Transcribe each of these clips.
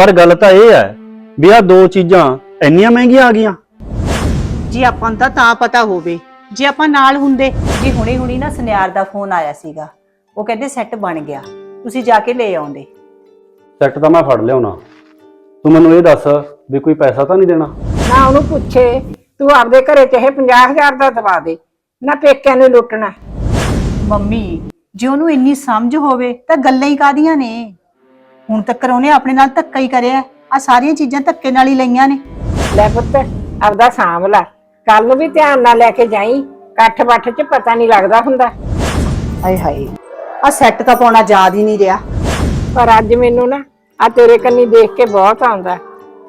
ਪਰ ਗੱਲ ਤਾਂ ਇਹ ਹੈ ਵੀ ਆ ਦੋ ਚੀਜ਼ਾਂ ਇੰਨੀਆਂ ਮਹਿੰਗੀਆਂ ਆ ਗਈਆਂ। ਜੀ ਆਪਾਂ ਨੂੰ ਤਾਂ ਤਾਂ ਪਤਾ ਹੋਵੇ ਜੇ ਆਪਾਂ ਨਾਲ ਹੁੰਦੇ ਜੀ ਹੁਣੀ ਹੁਣੀ ਨਾ ਸੁਨਿਆਰ ਦਾ ਫੋਨ ਆਇਆ ਸੀਗਾ ਉਹ ਕਹਿੰਦੇ ਸੈੱਟ ਬਣ ਗਿਆ ਤੁਸੀਂ ਜਾ ਕੇ ਲੈ ਆਉਂਦੇ। ਸੈੱਟ ਤਾਂ ਮੈਂ ਫੜ ਲਿਆਉਣਾ। ਤੂੰ ਮੈਨੂੰ ਇਹ ਦੱਸ ਵੀ ਕੋਈ ਪੈਸਾ ਤਾਂ ਨਹੀਂ ਦੇਣਾ? ਨਾ ਉਹਨੂੰ ਪੁੱਛੇ ਤੂੰ ਆਪਦੇ ਘਰੇ ਚਾਹੇ 50000 ਦਾ ਦਵਾ ਦੇ ਨਾ ਪੇਕਿਆਂ ਨੂੰ ਲੁੱਟਣਾ। ਮੰਮੀ ਜੇ ਉਹਨੂੰ ਇੰਨੀ ਸਮਝ ਹੋਵੇ ਤਾਂ ਗੱਲਾਂ ਹੀ ਕਾਦੀਆਂ ਨੇ? ਹੁਣ ਤੱਕ ਉਹਨੇ ਆਪਣੇ ਨਾਲ ਧੱਕਾ ਹੀ ਕਰਿਆ ਆ ਸਾਰੀਆਂ ਚੀਜ਼ਾਂ ਧੱਕੇ ਨਾਲ ਹੀ ਲਈਆਂ ਨੇ। ਲੈ ਪੁੱਤ ਆਪਦਾ ਸਾਂਭ ਲੈ। ਕੱਲ ਨੂੰ ਵੀ ਧਿਆਨ ਨਾਲ ਲੈ ਕੇ ਜਾਈ। ਇਕੱਠ ਬੱਠ 'ਚ ਪਤਾ ਨਹੀਂ ਲੱਗਦਾ ਹੁੰਦਾ। ਹਾਏ ਹਾਏ ਆ ਸੈੱਟ ਤਾਂ ਪਾਉਣਾ ਯਾਦ ਹੀ ਨਹੀਂ ਰਿਹਾ। ਪਰ ਅੱਜ ਮੈਨੂੰ ਨਾ ਆ ਤੇਰੇ ਕੰਨੀ ਦੇਖ ਕੇ ਬਹੁਤ ਆਉਂਦਾ।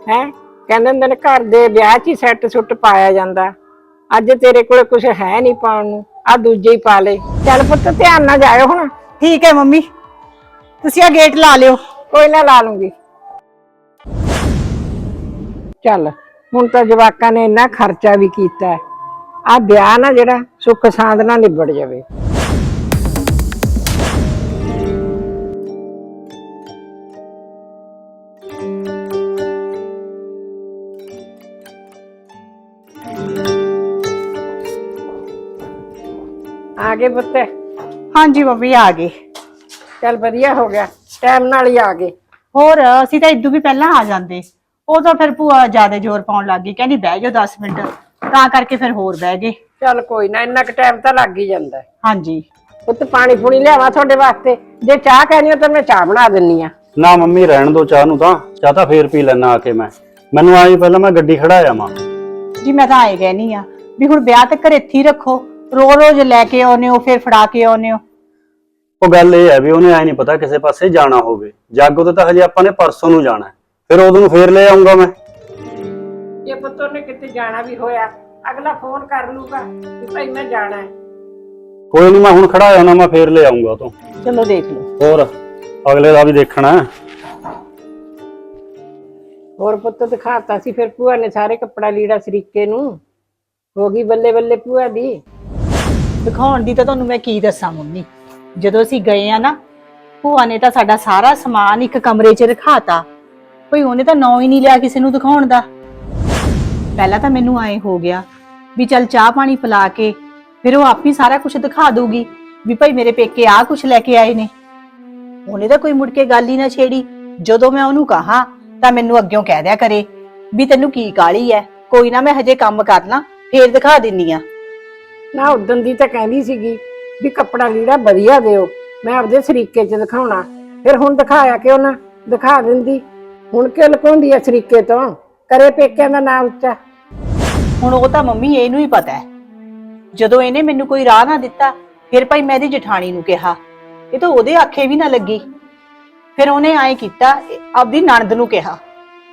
ਹੈ? ਕਹਿੰਦੇ ਹੁੰਦੇ ਨੇ ਘਰ ਦੇ ਵਿਆਹ 'ਚ ਹੀ ਸੈੱਟ ਸੁੱਟ ਪਾਇਆ ਜਾਂਦਾ। ਅੱਜ ਤੇਰੇ ਕੋਲੇ ਕੁਝ ਹੈ ਨਹੀਂ ਪਾਉਣ ਨੂੰ। ਆ ਦੂਜੇ ਹੀ ਪਾ ਲੈ ਚੱਲ ਪੁੱਤ ਧਿਆਨ ਨਾਲ ਜਾਇਓ ਹੁਣ। ਠੀਕ ਹੈ ਮੰਮੀ। ਤੁਸੀਂ ਆ ਗੇਟ ਲਾ ਲਿਓ। ਕੋਈ ਨਾ ਲਾ ਲੂੰਗੀ। ਚੱਲ ਹੁਣ ਤਾਂ ਜਵਾਕਾਂ ਨੇ ਇੰਨਾ ਖਰਚਾ ਵੀ ਕੀਤਾ ਆ ਵਿਆਹ ਨਾ ਜਿਹੜਾ ਸੁੱਖ ਸਾਂਦ ਨਾਲ ਨਿਬੜ ਜਾਵੇ। ਆਗੇ ਪੁੱਤ? ਹਾਂਜੀ ਮੰਮੀ ਆ ਗਏ। ਚੱਲ ਵਧੀਆ ਹੋ ਗਿਆ। ਟਾਈਮ ਨਾਲ ਹੀ ਆ ਗਏ। ਹੋਰ ਅਸੀਂ ਤਾਂ ਇਦੋਂ ਵੀ ਪਹਿਲਾਂ ਆ ਜਾਂਦੇ। ਉਹ ਤਾਂ ਫਿਰ ਭੂਆ ਜ਼ਿਆਦਾ ਜ਼ੋਰ ਪਾਉਣ ਲੱਗ ਗਈ। ਕਹਿੰਦੀ ਬਹਿ ਜਾਓ 10 ਮਿੰਟ। ਤਾਂ ਕਰਕੇ ਫਿਰ ਹੋਰ ਬਹਿ ਗਏ। ਚੱਲ ਕੋਈ ਨਾ ਇੰਨਾ ਕੁ ਟਾਈਮ ਤਾਂ ਲੱਗ ਹੀ ਜਾਂਦਾ ਹੈ। ਹਾਂਜੀ। ਪੁੱਤ ਪਾਣੀ ਪੂਣੀ ਲਿਆਵਾਂ ਤੁਹਾਡੇ ਵਾਸਤੇ? ਜੇ ਚਾਹ ਕਹਿਣੀ ਹੋ ਤਾਂ ਮੈਂ ਚਾਹ ਬਣਾ ਦਿੰਨੀ ਆ। ਨਾ ਮੰਮੀ ਰਹਿਣ ਦੋ ਚਾਹ ਨੂੰ ਤਾਂ। ਚਾਹ ਤਾਂ ਫੇਰ ਪੀ ਲੈਣਾ ਆ ਕੇ ਮੈਂ। ਮੈਨੂੰ ਆਈ ਪਹਿਲਾਂ ਮੈਂ ਗੱਡੀ ਖੜਾਇਆ ਮਾਂ ਜੀ ਮੈਂ ਤਾਂ ਆਏ ਕਹਿਨੀ ਆ ਵੀ ਹੁਣ ਵਿਆਹ ਤੇ ਘਰੇ ਇੱਥੇ ਹੀ ਰੱਖੋ। ਰੋ ਰੋਜ਼ ਲੈ ਕੇ ਆਉਨੇ ਹੋ ਫਿਰ ਫੜਾ ਕੇ ਆਉਨੇ ਹੋ। ਉਹ ਗੱਲ ਇਹ ਹੈ ਵੀ ਉਹਨੇ ਐ ਨਹੀਂ ਪਤਾ ਕਿਸੇ ਪਾਸੇ ਜਾਣਾ ਹੋਵੇ। ਜਾਗੋ ਤੇ ਤਾਂ ਹਜੇ ਆਪਾਂ ਨੇ ਪਰਸੋਂ ਨੂੰ ਜਾਣਾ ਹੈ। ਫਿਰ ਉਦੋਂ ਨੂੰ ਫੇਰ ਲੈ ਆਉਂਗਾ ਮੈਂ। ਜੇ ਪੁੱਤ ਉਹਨੇ ਕਿਤੇ ਜਾਣਾ ਵੀ ਹੋਇਆ ਅਗਲਾ ਫੋਨ ਕਰ ਲੂਗਾ ਕਿ ਭਾਈ ਮੈਂ ਜਾਣਾ ਹੈ। ਕੋਈ ਨਹੀਂ ਮੈਂ ਹੁਣ ਖੜਾਇਆ ਨਾ ਮੈਂ ਫੇਰ ਲੈ ਆਉਂਗਾ ਤੋਂ। ਚਲੋ ਦੇਖ ਲਓ। ਹੋਰ ਅਗਲੇ ਦਾ ਵੀ ਦੇਖਣਾ ਹੈ। ਹੋਰ ਪੁੱਤ ਦਿਖਾਤਾ ਸੀ ਫਿਰ ਭੂਆ ਨੇ ਸਾਰੇ ਕੱਪੜਾ ਲੀੜਾ ਸਰੀਕੇ ਨੂੰ। ਹੋ ਗਈ ਬੱਲੇ ਬੱਲੇ ਭੂਆ ਦੀ। ਦਿਖਾਉਣ ਦੀ ਤਾਂ ਤੁਹਾਨੂੰ ਮੈਂ ਕੀ ਦੱਸਾਂ ਮੰਮੀ? ਜਦੋਂ ਅਸੀਂ ਗਏ ਆ ਨਾ, ਭੂਆ ਨੇ ਤਾਂ ਸਾਡਾ ਸਾਰਾ ਸਮਾਨ ਇੱਕ ਕਮਰੇ 'ਚ ਰਖਾਤਾ। ਕੋਈ ਉਹਨੇ ਤਾਂ ਨਾਂ ਹੀ ਨਹੀਂ ਲਿਆ ਕਿਸੇ ਨੂੰ ਦਿਖਾਉਣ ਦਾ। ਪਹਿਲਾਂ ਤਾਂ ਮੈਨੂੰ ਆਏ ਹੋ ਗਿਆ ਵੀ ਚੱਲ ਚਾਹ ਪਾਣੀ ਪਿਲਾ ਕੇ ਫਿਰ ਉਹ ਆਪ ਹੀ ਸਾਰਾ ਕੁਝ ਦਿਖਾ ਦੂਗੀ ਵੀ ਭਾਈ ਮੇਰੇ ਪੇਕੇ ਆ ਕੁਝ ਲੈ ਕੇ ਆਏ ਨੇ। ਉਹਨੇ ਤਾਂ ਕੋਈ ਮੁੜ ਕੇ ਗੱਲ ਹੀ ਨਾ ਛੇੜੀ। ਜਦੋਂ ਮੈਂ ਉਹਨੂੰ ਕਹਾ ਤਾਂ ਮੈਨੂੰ ਅੱਗਿਓਂ ਕਹਿ ਦਿਆ ਕਰੇ ਵੀ ਤੈਨੂੰ ਕੀ ਕਾਲੀ ਐ, ਕੋਈ ਨਾ ਮੈਂ ਹਜੇ ਕੰਮ ਕਰ ਲਾਂ, ਫੇਰ ਦਿਖਾ ਦਿੰਨੀ ਆ। ਨਾ ਉਦੋਂ ਦੀ ਤਾਂ ਕਹਿੰਦੀ ਸੀਗੀ ਵੀ ਕੱਪੜਾ ਲੀੜਾ ਵਧੀਆ ਦਿਓ, ਮੈਂ ਆਪਦੇ ਸਰੀਕੇ 'ਚ ਦਿਖਾਉਣਾ। ਫਿਰ ਹੁਣ ਦਿਖਾਇਆ ਕਿਉਂ ਨਾ? ਦਿਖਾ ਦਿੰਦੀ। ਹੁਣ ਕਿਉਂ ਲੁਕਾਉਂਦੀ ਐ ਸਰੀਕੇ ਤੋਂ? ਕਰੇ ਪੇਕਿਆਂ ਦਾ ਨਾਮ ਉੱਚਾ। ਹੁਣ ਉਹ ਤਾਂ ਮੰਮੀ ਇਹਨੂੰ ਹੀ ਪਤਾ ਹੈ ਜਦੋਂ ਇਹਨੇ ਮੈਨੂੰ ਕੋਈ ਰਾਹ ਨਾ ਦਿੱਤਾ, ਫਿਰ ਭਾਈ ਮੈਂ ਇਹਦੀ ਜਠਾਣੀ ਨੂੰ ਕਿਹਾ। ਇਹ ਤਾਂ ਉਹਦੇ ਆਖੇ ਵੀ ਨਾ ਲੱਗੀ। ਫਿਰ ਉਹਨੇ ਐਂ ਕੀਤਾ, ਆਪਦੀ ਨਣਦ ਨੂੰ ਕਿਹਾ।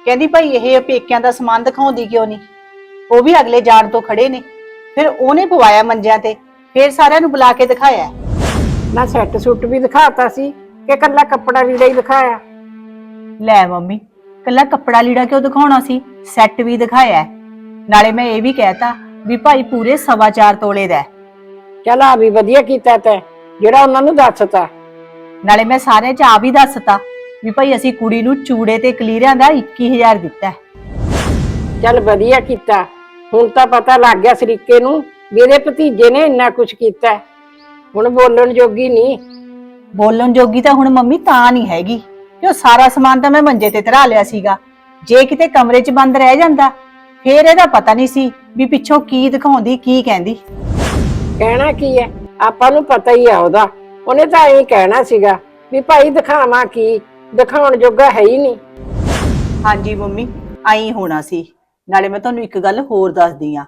ਕਹਿੰਦੀ, ਭਾਈ ਇਹ ਪੇਕਿਆਂ ਦਾ ਸਮਾਨ ਦਿਖਾਉਂਦੀ ਕਿਉਂ ਨਹੀਂ ਉਹ ਵੀ ਅਗਲੇ ਜਾਣ ਤੋਂ ਖੜੇ ਨੇ। ਫਿਰ ਉਹਨੇ ਪਵਾਇਆ ਮੰਜਿਆਂ ਤੇ। ਫਿਰ ਸਾਰਿਆਂ ਨੂੰ ਬੁਲਾ ਕੇ ਦਿਖਾਇਆ ਨਾ ਸੈੱਟ ਸੁੱਟ ਵੀ ਦਿਖਾਤਾ ਸੀ ਕਿ ਕੱਲਾ ਕੱਪੜਾ ਲੀੜਾ ਹੀ ਦਿਖਾਇਆ ਲੈ ਮੰਮੀ ਕੱਲਾ ਕੱਪੜਾ ਲੀੜਾ ਕਿਉਂ ਦਿਖਾਉਣਾ ਸੀ ਸੈੱਟ ਵੀ ਦਿਖਾਇਆ। ਨਾਲੇ ਮੈਂ ਇਹ ਵੀ ਕਹਿਤਾ ਵੀ ਭਾਈ ਪੂਰੇ ਸਵਾ ਚਾਰ ਤੋਲੇ ਦਾ ਹੈ। ਚੱਲ ਆ ਵੀ ਵਧੀਆ ਕੀਤਾ ਤੈਂ ਜਿਹੜਾ ਉਹਨਾਂ ਨੂੰ ਦੱਸਤਾ ਨਾਲੇ ਮੈਂ ਸਾਰੇ ਚ ਆ ਵੀ ਦੱਸਤਾ ਵੀ ਭਾਈ ਅਸੀਂ ਕੁੜੀ ਨੂੰ ਚੂੜੇ ਤੇ ਕਲੀਰਿਆਂ ਦਾ 21000 ਦਿੱਤਾ ਹੈ। ਚੱਲ ਵਧੀਆ ਕੀਤਾ ਹੁਣ ਤਾਂ ਪਤਾ ਲੱਗ ਗਿਆ ਸਰੀਕੇ ਨੂੰ ਵੀ ਇਹਦੇ ਭਤੀਜੇ ਨੇ ਇੰਨਾ ਕੁਝ ਕੀਤਾ ਹੈ। ਹੁਣ ਬੋਲਣ ਜੋਗੀ ਨਹੀਂ। ਬੋਲਣ ਜੋਗੀ ਤਾਂ ਹੁਣ ਮੰਮੀ ਤਾਂ ਨਹੀਂ ਹੈਗੀ। ਕਿ ਉਹ ਸਾਰਾ ਸਮਾਨ ਤਾਂ ਮੈਂ ਮੰਜੇ ਤੇ ਧਰਾ ਲਿਆ ਸੀਗਾ। ਜੇ ਕਿਤੇ ਕਮਰੇ 'ਚ ਬੰਦ ਰਹਿ ਜਾਂਦਾ ਫੇਰ ਇਹਦਾ ਪਤਾ ਨਹੀਂ ਸੀ ਵੀ ਪਿੱਛੋਂ ਕੀ ਦਿਖਾਉਂਦੀ ਕੀ ਕਹਿੰਦੀ। ਕਹਿਣਾ ਕੀ ਹੈ? ਆਪਾਂ ਨੂੰ ਪਤਾ ਹੀ ਆ ਉਹਦਾ। ਉਹਨੇ ਤਾਂ ਐਂ ਕਹਿਣਾ ਸੀਗਾ ਵੀ ਭਾਈ ਦਿਖਾਵਾਂ ਕੀ? ਦਿਖਾਉਣ ਜੋਗਾ ਹੈ ਹੀ ਨਹੀਂ। ਹਾਂਜੀ ਮੰਮੀ ਆਈ ਹੋਣਾ ਸੀ। ਨਾਲੇ ਮੈਂ ਤੁਹਾਨੂੰ ਇੱਕ ਗੱਲ ਹੋਰ ਦੱਸਦੀ ਆ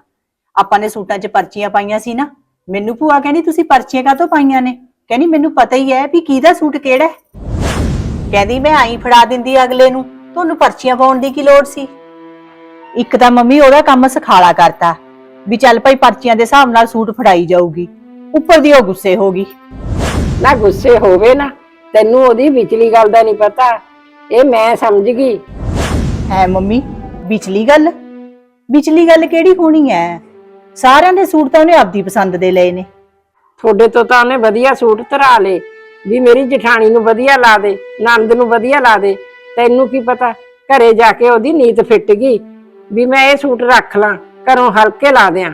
ਆਪਾਂ ਨੇ ਸੂਟਾਂ 'ਚ ਪਰਚੀਆਂ ਪਾਈਆਂ ਸੀ ਨਾ ਮੈਨੂੰ ਭੂਆ ਕਹਿੰਦੀ ਤੁਸੀਂ ਪਰਚੀਆਂ ਕਾਹਤੋਂ ਪਾਈਆਂ ਨੇ? ਕਹਿੰਦੀ ਮੈਨੂੰ ਪਤਾ ਹੀ ਹੈ ਵੀ ਕਿਹਦਾ ਸੂਟ ਕਿਹੜਾ ਹੈ। ਕਹਿੰਦੀ ਮੈਂ ਆਈ ਫੜਾ ਦਿੰਦੀ ਅਗਲੇ ਨੂੰ ਤੁਹਾਨੂੰ ਪਰਚੀਆਂ ਪਾਉਣ ਦੀ ਕੀ ਲੋੜ ਸੀ? ਇੱਕ ਤਾਂ ਮੰਮੀ ਉਹਦਾ ਕੰਮ ਸਖਾਲਾ ਕਰਤਾ ਵੀ ਚੱਲ ਭਾਈ ਪਰਚੀਆਂ ਦੇ ਹਿਸਾਬ ਨਾਲ ਸੂਟ ਫੜਾਈ ਜਾਊਗੀ ਉੱਪਰ ਦੀ ਉਹ ਗੁੱਸੇ ਹੋ ਗਈ। ਨਾ ਗੁੱਸੇ ਹੋਵੇ ਨਾ ਤੈਨੂੰ ਉਹਦੀ ਵਿਚਲੀ ਗੱਲ ਦਾ ਨਹੀਂ ਪਤਾ ਇਹ ਮੈਂ ਸਮਝ ਗਈ। ਹੈ ਮੰਮੀ ਵਿਚਲੀ ਗੱਲ? ਵਿਚਲੀ ਗੱਲ ਕਿਹੜੀ ਹੋਣੀ ਹੈ? ਸਾਰਿਆਂ ਦੇ ਸੂਟ ਤਾਂ ਉਹਨੇ ਆਪਦੀ ਪਸੰਦ ਦੇ ਲਏ ਨੇ ਤੁਹਾਡੇ ਤੋਂ ਤਾਂ ਉਹਨੇ ਵਧੀਆ ਸੂਟ ਧਰਾ ਲੇ ਵੀ ਮੇਰੀ ਜਠਾਣੀ ਨੂੰ ਵਧੀਆ ਲਾ ਦੇ ਨੰਦ ਨੂੰ ਵਧੀਆ ਲਾ ਦੇ ਤੈਨੂੰ ਕੀ ਪਤਾ ਘਰੇ ਜਾ ਕੇ ਉਹਦੀ ਨੀਤ ਫਿੱਟ ਗਈ ਵੀ ਮੈਂ ਇਹ ਸੂਟ ਰੱਖ ਲਾਂ ਘਰੋਂ ਹਲਕੇ ਲਾ ਦਿਆਂ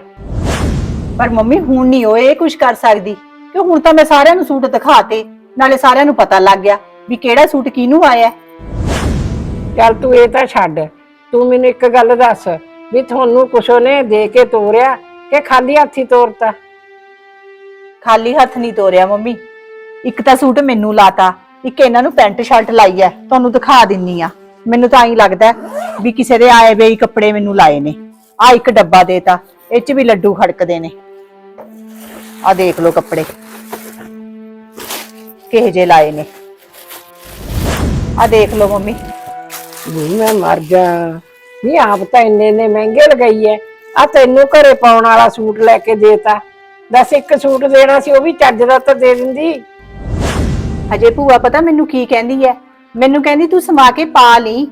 ਪਰ ਮੰਮੀ ਹੁਣ ਨਹੀਂ ਉਹ ਇਹ ਕੁਝ ਕਰ ਸਕਦੀ ਕਿ ਹੁਣ ਤਾਂ ਮੈਂ ਸਾਰਿਆਂ ਨੂੰ ਸੂਟ ਦਿਖਾਤੇ ਨਾਲੇ ਸਾਰਿਆਂ ਨੂੰ ਪਤਾ ਲੱਗ ਗਿਆ ਵੀ ਕਿਹੜਾ ਸੂਟ ਕਿਹਨੂੰ ਆਇਆ। ਚੱਲ ਤੂੰ ਇਹ ਤਾਂ ਛੱਡ ਤੂੰ ਮੈਨੂੰ ਇੱਕ ਗੱਲ ਦੱਸ ਵੀ ਤੁਹਾਨੂੰ ਕੁਛ ਉਹਨੇ ਦੇ ਕੇ ਤੋਰਿਆ ਕਿ ਖਾਲੀ ਹੱਥੀ ਤੋਰਤਾ? ਖਾਲੀ ਹੱਥ ਨਹੀਂ ਤੋਰਿਆ ਮੰਮੀ। ਇੱਕ ਤਾਂ ਸੂਟ ਮੈਨੂੰ ਲਾਤਾ ਇੱਕ ਇਹਨਾਂ ਨੂੰ ਪੈਂਟ ਸ਼ਰਟ ਲਾਈ ਐ ਤੁਹਾਨੂੰ ਦਿਖਾ ਦਿੰਨੀ ਆ। ਮੈਨੂੰ ਤਾਂ ਐਂ ਲੱਗਦਾ ਵੀ ਕਿਸੇ ਦੇ ਆਏ ਵੇ ਕੱਪੜੇ ਮੈਨੂੰ ਲਾਏ ਨੇ। ਆ ਇੱਕ ਡੱਬਾ ਦੇਤਾ ਇਹ ਚ ਵੀ ਲੱਡੂ ਖੜਕਦੇ ਨੇ। ਆ ਦੇਖ ਲਓ ਕੱਪੜੇ। ਕਿਹੇ ਜੇ ਲਾਏ ਨੇ। ਆ ਦੇਖ ਲਓ ਮੰਮੀ। ਵੀ ਮੈਂ ਮਰ ਜਾ। ਨਹੀਂ ਆਪ ਤਾਂ ਇੰਨੇ ਨੇ ਮਹਿੰਗੇ ਲਗਾਈ ਐ। ਆ ਤੈਨੂੰ ਘਰੇ ਪਾਉਣ ਵਾਲਾ ਸੂਟ ਲੈ ਕੇ ਦੇਤਾ। ਦੱਸ ਇੱਕ ਸੂਟ ਦੇਣਾ ਸੀ ਉਹ ਵੀ ਚੱਜ ਦਾ ਤਾਂ ਦੇ ਦਿੰਦੀ। ਹਜੇ ਭੂਆ ਪਤਾ ਮੈਨੂੰ ਕੀ ਕਹਿੰਦੀ ਐ? ਮੈਨੂੰ ਕਹਿੰਦੀ ਤੂੰ ਸਮਾ ਕੇ ਪਾ ਲਈ।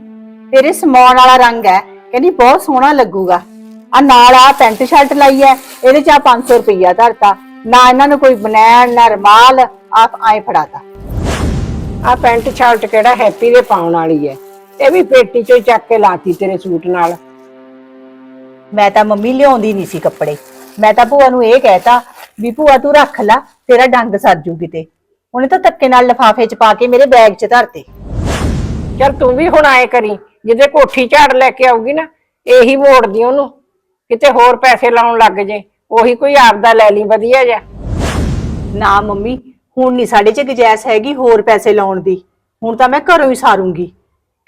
ਤੇਰੇ ਸਮਾਉਣ ਵਾਲਾ ਰੰਗ ਐ। ਕਹਿੰਦੀ ਬਹੁਤ ਸੋਹਣਾ ਲੱਗੂਗਾ। ਆ ਨਾਲ ਆ ਪੈਂਟ ਸ਼ਰਟ ਲਾਈ ਐ। ਇਹਦੇ ਚ ਆ 500 ਰੁਪਈਆ ਧਰਤਾ। ਨਾ ਇਹਨਾਂ ਨੂੰ ਕੋਈ ਬਨੈਣ ਨਾ ਰਮਾਲ ਆਪ ਐ ਫੜਾਤਾ। ਆ ਪੈਂਟ ਸ਼ਰਟ ਕਿਹੜਾ ਹੈਪੀ ਦੇ ਪਾਉਣ ਵਾਲੀ ਐ? ਇਹ ਵੀ ਪੇਟੀ ਚੋਂ ਚੱਕ ਕੇ ਲਾਤੀ ਤੇਰੇ ਸੂਟ ਨਾਲ। ਮੈਂ ਤਾਂ ਮੰਮੀ ਲਿਆਉਂਦੀ ਨਹੀਂ ਸੀ ਕੱਪੜੇ। ਮੈਂ ਤਾਂ ਭੂਆ ਨੂੰ ਇਹ ਕਹਿਤਾ ਵੀ ਭੂਆ ਤੂੰ ਰੱਖ ਲੈ ਤੇਰਾ ਡੰਗ ਸਰ ਜੂ ਕਿਤੇ। ਉਹਨੇ ਤਾਂ ਧੱਕੇ ਨਾਲ ਲਿਫਾਫੇ ਚ ਪਾ ਕੇ ਮੇਰੇ ਬੈਗ ਚ ਧਰਤੇ। ਚਲ ਤੂੰ ਵੀ ਹੁਣ ਆਏ ਕਰੀ ਜਿਹਦੇ ਕੋਠੀ ਝਾੜ ਲੈ ਕੇ ਆਉਗੀ ਨਾ ਇਹੀ ਮੋੜਦੀ ਉਹਨੂੰ। ਕਿਤੇ ਹੋਰ ਪੈਸੇ ਲਾਉਣ ਲੱਗ ਜੇ ਉਹੀ ਕੋਈ ਆਪਦਾ ਲੈ ਲਈ ਵਧੀਆ ਜਾ ਨਾ ਮੰਮੀ ਹੁਣ ਨਹੀਂ ਸਾਡੇ ਚ ਗੁੰਜਾਇਸ਼ ਹੈਗੀ ਹੋਰ ਪੈਸੇ ਲਾਉਣ ਦੀ। ਹੁਣ ਤਾਂ ਮੈਂ ਘਰੋਂ ਹੀ ਸਾਰੂੰਗੀ।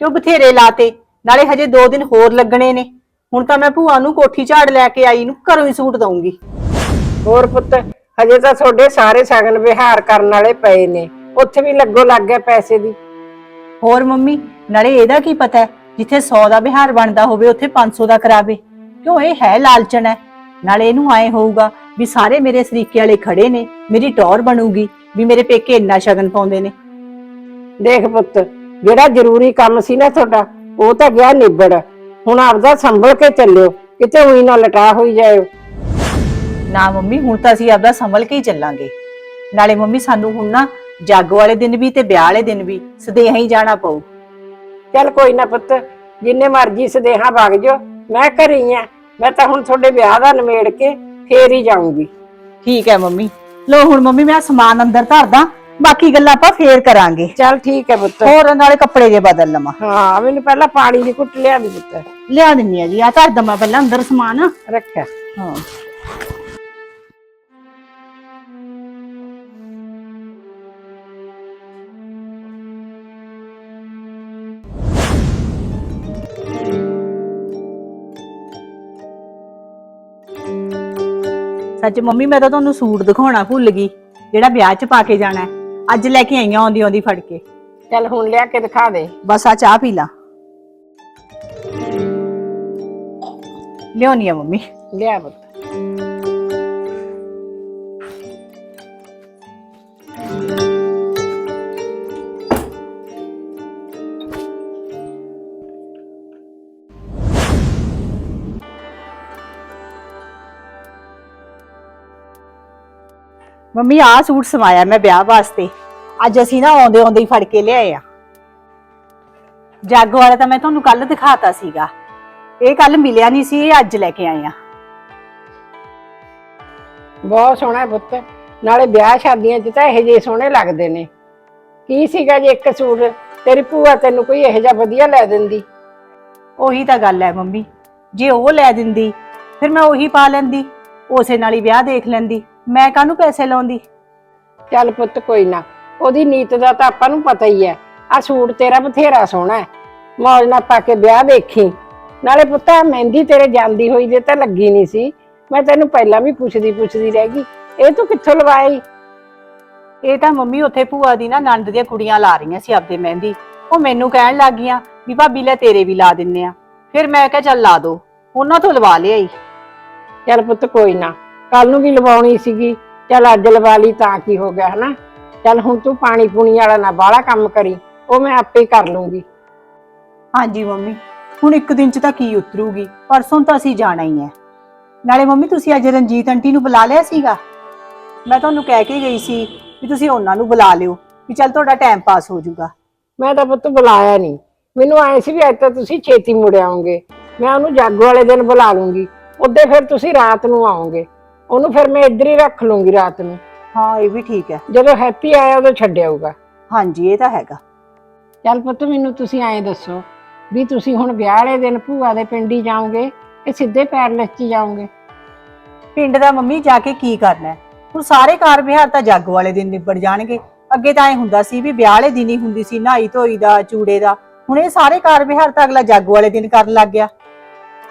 ਕਿਉਂ ਬਥੇਰੇ ਲਾਤੇ? ਨਾਲੇ ਹਜੇ 2 ਦਿਨ ਹੋਰ ਲੱਗਣੇ ਨੇ। ਹੁਣ ਤਾਂ ਮੈਂ ਭੂਆ ਨੂੰ ਕੋਠੀ ਝਾੜ ਲੈ ਕੇ ਆਈ ਨੂੰ ਘਰੋਂ ਹੀ ਸੂਟ ਦਊਂਗੀ। ਹੋਰ ਪੁੱਤ ਹਜੇ ਤਾਂ ਤੁਹਾਡੇ ਸਾਰੇ ਸਗਨ ਵਿਹਾਰ ਕਰਨ ਵਾਲੇ ਪਏ ਨੇ। ਉੱਥੇ ਵੀ ਲੱਗੋ ਲੱਗ ਗਿਆ ਪੈਸੇ ਦੀ। ਹੋਰ ਮੰਮੀ ਨਾਲੇ ਇਹਦਾ ਕੀ ਪਤਾ ਹੈ ਜਿੱਥੇ 100 ਦਾ ਬਿਹਾਰ ਬਣਦਾ ਹੋਵੇ ਉੱਥੇ 500 ਦਾ ਕਰਾਵੇ। ਕਿਉਂ ਇਹ ਹੈ ਲਾਲਚਣ ਹੈ? ਨਾਲੇ ਇਹਨੂੰ ਆਏ ਹੋਊਗਾ ਵੀ ਸਾਰੇ ਮੇਰੇ ਸਰੀਕੇ ਵਾਲੇ ਖੜੇ ਨੇ ਮੇਰੀ ਟੌਰ ਬਣੂਗੀ ਵੀ ਮੇਰੇ ਪੇਕੇ ਇੰਨਾ ਸ਼ਗਨ ਪਾਉਂਦੇ ਨੇ। ਦੇਖ ਪੁੱਤ ਜਿਹੜਾ ਜ਼ਰੂਰੀ ਕੰਮ ਸੀ ਨਾ ਤੁਹਾਡਾ ਉਹ ਤਾਂ ਗਿਆ ਨਿਬੜ। ਹੁਣ ਆਪਦਾ ਸੰਭਲ ਕੇ ਚੱਲਿਓ ਕਿਤੇ ਉਹੀ ਨਾ ਲਟਾ ਹੋਈ ਜਾਇਓ। ਨਾ ਮੰਮੀ ਹੁਣ ਤਾਂ ਅਸੀਂ ਆਪਦਾ ਸੰਭਲ ਕੇ ਹੀ ਚੱਲਾਂਗੇ। ਨਾਲੇ ਮੰਮੀ ਸਾਨੂੰ ਹੁਣ ਨਾ ਜਾਗੋ ਵਾਲੇ ਦਿਨ ਵੀ ਤੇ ਵਿਆਹ ਵਾਲੇ ਦਿਨ ਵੀ ਸਦੇਹਾ ਹੀ ਜਾਣਾ ਪਊ। ਚੱਲ ਕੋਈ ਨਾ ਪੁੱਤ ਜਿੰਨੇ ਮਰਜ਼ੀ ਸਦੇਹਾ ਵਗ ਜਾਓ ਮੈਂ ਘਰੀ ਆ ਮੈਂ ਤਾਂ ਹੁਣ ਤੁਹਾਡੇ ਵਿਆਹ ਦਾ ਨਿਮੇੜ ਕੇ ਫੇਰ ਹੀ ਜਾਊਂਗੀ। ਠੀਕ ਹੈ ਮੰਮੀ। ਲੋ ਹੁਣ ਮੰਮੀ ਮੈਂ ਸਮਾਨ ਅੰਦਰ ਧਰਦਾ ਬਾਕੀ ਗੱਲਾਂ ਆਪਾਂ ਫੇਰ ਕਰਾਂਗੇ। ਚੱਲ ਠੀਕ ਹੈ ਪੁੱਤ। ਹੋਰ ਨਾਲੇ ਕੱਪੜੇ ਜੇ ਬਦਲ ਲਵਾਂ। ਹਾਂ ਮੈਨੂੰ ਪਹਿਲਾਂ ਪਾਣੀ ਦੀ ਘੁੱਟ ਲਿਆ ਦੀ ਪੁੱਤ। ਲਿਆ ਦਿੰਨੀ ਆ ਜੀ ਆ ਧਰ ਦਵਾਂ ਪਹਿਲਾਂ ਅੰਦਰ ਸਮਾਨ। ਰੱਖਿਆ। ਹਾਂ। ਸੱਚ ਮੰਮੀ ਮੈਂ ਤਾਂ ਤੁਹਾਨੂੰ ਸੂਟ ਦਿਖਾਉਣਾ ਭੁੱਲ ਗਈ ਜਿਹੜਾ ਵਿਆਹ 'ਚ ਪਾ ਕੇ ਜਾਣਾ ਹੈ। ਅੱਜ ਲੈ ਕੇ ਆਈਆਂ ਆਉਂਦੀ ਆਉਂਦੀ ਫੜ ਕੇ। ਚੱਲ ਹੁਣ ਲਿਆ ਕੇ ਦਿਖਾ ਦੇ। ਬਸ ਆ ਚਾਹ ਪੀ ਲਾ। ਲਿਆਉਣੀ ਆ ਮੰਮੀ। ਲਿਆ ਪੁੱਤ। ਮੰਮੀ ਆਹ ਸੂਟ ਸਵਾਇਆ ਮੈਂ ਵਿਆਹ ਵਾਸਤੇ। ਅੱਜ ਅਸੀਂ ਨਾ ਆਉਂਦੇ ਆਉਂਦੇ ਹੀ ਫੜ ਕੇ ਲਿਆਏ ਆ। ਜਾਗੋ ਵਾਲਾ ਤਾਂ ਮੈਂ ਤੁਹਾਨੂੰ ਕੱਲ ਦਿਖਾਤਾ ਸੀਗਾ। ਇਹ ਕੱਲ ਮਿਲਿਆ ਨਹੀਂ ਸੀ ਇਹ ਅੱਜ ਲੈ ਕੇ ਆਏ ਆ। ਬਹੁਤ ਸੋਹਣਾ ਹੈ ਪੁੱਤ। ਨਾਲੇ ਵਿਆਹ ਸ਼ਾਦੀਆਂ 'ਚ ਤਾਂ ਇਹੋ ਜਿਹੇ ਸੋਹਣੇ ਲੱਗਦੇ ਨੇ। ਕੀ ਸੀਗਾ ਜੇ ਇੱਕ ਸੂਟ? ਤੇਰੀ ਭੂਆ ਤੈਨੂੰ ਕੋਈ ਇਹੋ ਜਿਹਾ ਵਧੀਆ ਲੈ ਦਿੰਦੀ। ਉਹੀ ਤਾਂ ਗੱਲ ਹੈ ਮੰਮੀ। ਜੇ ਉਹ ਲੈ ਦਿੰਦੀ ਫਿਰ ਮੈਂ ਉਹੀ ਪਾ ਲੈਂਦੀ। ਉਸੇ ਨਾਲ ਹੀ ਵਿਆਹ ਦੇਖ ਲੈਂਦੀ। ਮੈਂ ਕਾਹਨੂੰ ਪੈਸੇ ਲਾਉਂਦੀ? ਚੱਲ ਪੁੱਤ ਕੋਈ ਨਾ ਉਹਦੀ ਨੀਤ ਦਾ ਤਾਂ ਆਪਾਂ ਨੂੰ ਪਤਾ ਹੀ ਹੈ। ਆ ਸੂਟ ਤੇਰਾ ਬਥੇਰਾ ਸੋਹਣਾ ਹੈ। ਮੌਜ ਨਾਲ ਪਾ ਕੇ ਵਿਆਹ ਦੇਖੀ। ਨਾਲੇ ਪੁੱਤ ਮਹਿੰਦੀ ਤੇਰੇ ਜਾਂਦੀ ਹੋਈ ਜੇ ਤਾਂ ਲੱਗੀ ਨਹੀਂ ਸੀ। ਮੈਂ ਤੈਨੂੰ ਪਹਿਲਾਂ ਵੀ ਪੁੱਛਦੀ ਪੁੱਛਦੀ ਰਹਿ ਗਈ। ਇਹ ਤੂੰ ਕਿੱਥੋਂ ਲਵਾਈ? ਇਹ ਤਾਂ ਮੰਮੀ ਉੱਥੇ ਭੂਆ ਦੀ ਨਾ ਨੰਦ ਦੀਆਂ ਕੁੜੀਆਂ ਲਾ ਰਹੀਆਂ ਸੀ ਆਪਦੇ ਮਹਿੰਦੀ। ਉਹ ਮੈਨੂੰ ਕਹਿਣ ਲੱਗ ਗਈਆਂ ਵੀ ਭਾਬੀ ਲੈ ਤੇਰੇ ਵੀ ਲਾ ਦਿੰਨੇ ਆ। ਫਿਰ ਮੈਂ ਕਿਹਾ ਚੱਲ ਲਾ ਦੋ। ਉਹਨਾਂ ਤੋਂ ਲਵਾ ਲਿਆਈ। ਚੱਲ ਪੁੱਤ ਕੋਈ ਨਾ ਕੱਲ ਨੂੰ ਵੀ ਲਵਾਉਣੀ ਸੀਗੀ ਚੱਲ ਅੱਜ ਲਵਾ ਲਈ ਤਾਂ ਕੀ ਹੋ ਗਿਆ ਹਨਾ? ਚੱਲ ਹੁਣ ਤੂੰ ਪਾਣੀ ਪੂਣੀ ਵਾਲਾ ਨਾ ਬਾਹਲਾ ਕੰਮ ਕਰੀ ਉਹ ਮੈਂ ਆਪੇ ਕਰ ਲੂੰਗੀ। ਹਾਂਜੀ ਮੰਮੀ ਹੁਣ ਇੱਕ ਦਿਨ ਚ ਤਾਂ ਕੀ ਉਤਰੂਗੀ ਪਰਸੋਂ ਤਾਂ ਅਸੀਂ ਜਾਣਾ ਹੀ ਹੈ। ਨਾਲੇ ਮੰਮੀ ਤੁਸੀਂ ਅੱਜ ਰਣਜੀਤ ਆਂਟੀ ਨੂੰ ਬੁਲਾ ਲਿਆ ਸੀਗਾ? ਮੈਂ ਤੁਹਾਨੂੰ ਕਹਿ ਕੇ ਗਈ ਸੀ ਵੀ ਤੁਸੀਂ ਉਹਨਾਂ ਨੂੰ ਬੁਲਾ ਲਿਓ ਵੀ ਚੱਲ ਤੁਹਾਡਾ ਟਾਈਮ ਪਾਸ ਹੋ ਜਾਊਗਾ। ਮੈਂ ਤਾਂ ਪੁੱਤ ਬੁਲਾਇਆ ਨਹੀਂ। ਮੈਨੂੰ ਆਏ ਸੀ ਵੀ ਅੱਜ ਤਾਂ ਤੁਸੀਂ ਛੇਤੀ ਮੁੜ ਆਓਗੇ। ਮੈਂ ਉਹਨੂੰ ਜਾਗੋ ਵਾਲੇ ਦਿਨ ਬੁਲਾ ਲੂੰਗੀ। ਉੱਦੇ ਫਿਰ ਤੁਸੀਂ ਰਾਤ ਨੂੰ ਆਓਗੇ। ਉਹਨੂੰ ਫਿਰ ਮੈਂ ਇੱਧਰ ਹੀ ਰੱਖ ਲੂੰਗੀ ਰਾਤ ਨੂੰ। ਹਾਂ ਇਹ ਵੀ ਠੀਕ ਹੈ। ਜਦੋਂ ਹੈਪੀ ਆਇਆ ਉਦੋਂ ਛੱਡ ਆਊਗਾ। ਹਾਂਜੀ ਇਹ ਤਾਂ ਹੈਗਾ। ਚੱਲ ਪੁੱਤ ਮੈਨੂੰ ਤੁਸੀਂ ਐਂ ਦੱਸੋ ਵੀ ਤੁਸੀਂ ਹੁਣ ਵਿਆਹ ਵਾਲੇ ਦਿਨ ਭੂਆ ਦੇ ਪਿੰਡ ਹੀ ਜਾਓਗੇ ਕਿ ਸਿੱਧੇ ਪੈਰਲਸ 'ਚ ਹੀ ਜਾਓਗੇ? ਪਿੰਡ ਦਾ ਮੰਮੀ ਜਾ ਕੇ ਕੀ ਕਰਨਾ ਹੈ? ਹੁਣ ਸਾਰੇ ਕਾਰ ਵਿਹਾਰ ਤਾਂ ਜਾਗੋ ਵਾਲੇ ਦਿਨ ਨਿਬੜ ਜਾਣਗੇ। ਅੱਗੇ ਤਾਂ ਐ ਹੁੰਦਾ ਸੀ ਵੀ ਵਿਆਹ ਵਾਲੇ ਦਿਨ ਹੀ ਹੁੰਦੀ ਸੀ ਨਹਾਈ ਧੋਈ ਦਾ ਚੂੜੇ ਦਾ। ਹੁਣ ਇਹ ਸਾਰੇ ਕਾਰ ਵਿਹਾਰ ਤਾਂ ਅਗਲਾ ਜਾਗੋ ਵਾਲੇ ਦਿਨ ਕਰਨ ਲੱਗ ਗਿਆ।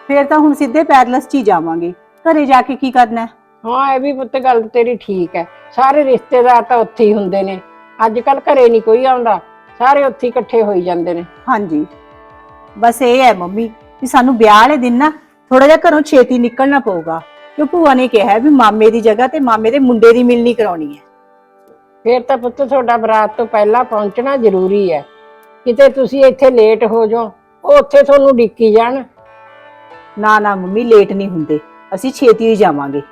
ਫੇਰ ਤਾਂ ਹੁਣ ਸਿੱਧੇ ਪੈਰਲਸ 'ਚ ਹੀ ਜਾਵਾਂਗੇ। ਘਰੇ ਜਾ ਕੇ ਕੀ ਕਰਨਾ ਹੈ? ਹਾਂ ਇਹ ਵੀ ਪੁੱਤ ਗੱਲ ਤੇਰੀ ਠੀਕ ਹੈ। ਸਾਰੇ ਰਿਸ਼ਤੇਦਾਰ ਤਾਂ ਉੱਥੇ ਹੀ ਹੁੰਦੇ ਨੇ। ਅੱਜ ਕੱਲ ਘਰੇ ਨਹੀਂ ਕੋਈ ਆਉਂਦਾ। ਸਾਰੇ ਉੱਥੇ ਹੀ ਇਕੱਠੇ ਹੋਈ ਜਾਂਦੇ ਨੇ। ਹਾਂਜੀ। ਬਸ ਇਹ ਹੈ ਮੰਮੀ ਵੀ ਸਾਨੂੰ ਵਿਆਹ ਵਾਲੇ ਦਿਨ ਨਾ ਥੋੜਾ ਜਿਹਾ ਘਰੋਂ ਛੇਤੀ ਨਿਕਲਣਾ ਪਊਗਾ। ਕਿਉਂ ਭੂਆ ਨੇ ਕਿਹਾ ਵੀ ਮਾਮੇ ਦੀ ਜਗ੍ਹਾ ਤੇ ਮਾਮੇ ਦੇ ਮੁੰਡੇ ਦੀ ਮਿਲਣੀ ਕਰਾਉਣੀ ਹੈ। ਫੇਰ ਤਾਂ ਪੁੱਤ ਤੁਹਾਡਾ ਬਰਾਤ ਤੋਂ ਪਹਿਲਾਂ ਪਹੁੰਚਣਾ ਜ਼ਰੂਰੀ ਹੈ। ਕਿਤੇ ਤੁਸੀਂ ਇੱਥੇ ਲੇਟ ਹੋ ਜਾਓ ਉਹ ਉੱਥੇ ਤੁਹਾਨੂੰ ਡਿੱਕੀ ਜਾਣ। ਨਾ ਨਾ ਮੰਮੀ ਲੇਟ ਨਹੀਂ ਹੁੰਦੇ। ਅਸੀਂ ਛੇਤੀ ਹੀ ਜਾਵਾਂਗੇ।